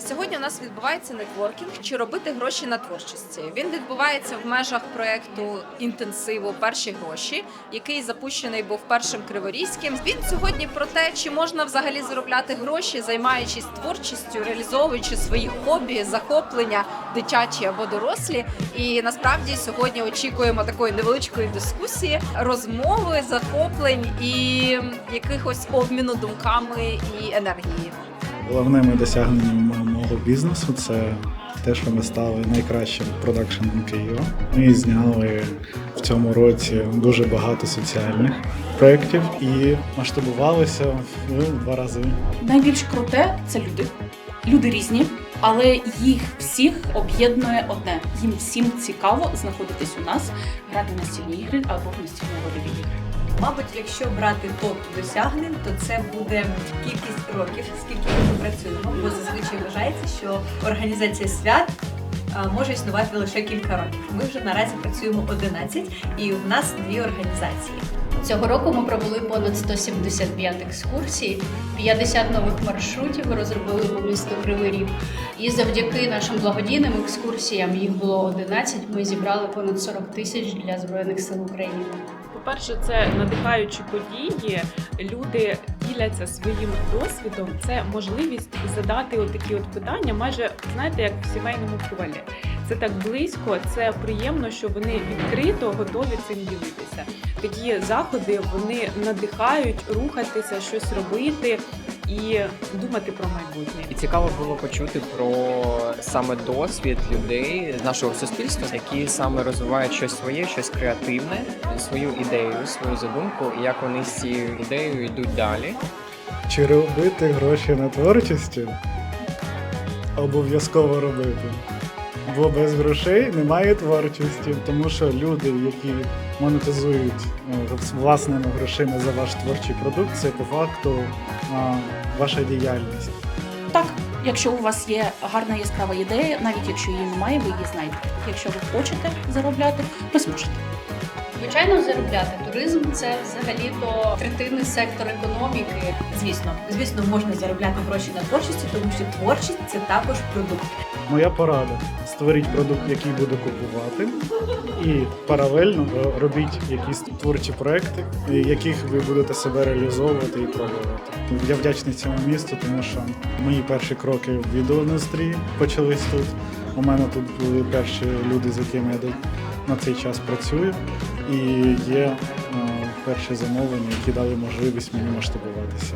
Сьогодні у нас відбувається нетворкінг чи робити гроші на творчості. Він відбувається в межах проекту інтенсиву Перші гроші, який запущений був першим криворізьким. Він сьогодні про те, чи можна взагалі заробляти гроші, займаючись творчістю, реалізовуючи свої хобі, захоплення, дитячі або дорослі. І насправді сьогодні очікуємо такої невеличкої дискусії, розмови, захоплень і якихось обміну думками і енергії. Головними досягненнями мого бізнесу це те, що ми стали найкращим продакшеном Києва. Ми зняли в цьому році дуже багато соціальних проєктів і масштабувалися в два рази. Найбільш круте це люди. Люди різні, але їх всіх об'єднує одне. Їм всім цікаво знаходитись у нас, грати настільні ігри або в настільні рольові ігри. Мабуть, якщо брати топ досягнень, то це буде кількість років, скільки ми працюємо, бо зазвичай вважається, що організація свят може існувати лише кілька років. Ми вже наразі працюємо 11, і в нас дві організації. Цього року ми провели понад 175 екскурсій, 50 нових маршрутів розробили по місту Кривий Ріг. І завдяки нашим благодійним екскурсіям, їх було 11, ми зібрали понад 40 тисяч для Збройних сил України. По-перше, це надихаючі події. Люди діляться своїм досвідом. Це можливість задати отакі такі от питання, майже знаєте, як в сімейному колі. Це так близько, це приємно, що вони відкрито готові цим ділитися. Такі заходи вони надихають рухатися, щось робити і думати про майбутнє. І цікаво було почути про саме досвід людей з нашого суспільства, які саме розвивають щось своє, щось креативне, свою ідею, свою задумку, і як вони з цією ідеєю йдуть далі. Чи робити гроші на творчості? Обов'язково робити. Бо без грошей немає творчості, тому що люди, які монетизують е, з власними грошима за ваш творчий продукт, це по факту ваша діяльність. Так, якщо у вас є гарна яскрава ідея, навіть якщо її немає, ви її знайдете. Якщо ви хочете заробляти, ви зможете. Звичайно, заробляти туризм це взагалі то третини сектор економіки. Звісно, звісно, можна заробляти гроші на творчості, тому що творчість це також продукт. Моя порада: створіть продукт, який буде купувати, і паралельно робіть якісь творчі проекти, яких ви будете себе реалізовувати і пробувати. Я вдячний цьому місту, тому що мої перші кроки в відеоіндустрії почались тут. У мене тут були перші люди, з якими я на цей час працюю, і є е, перші замовлення, які дали можливість мені масштабуватися.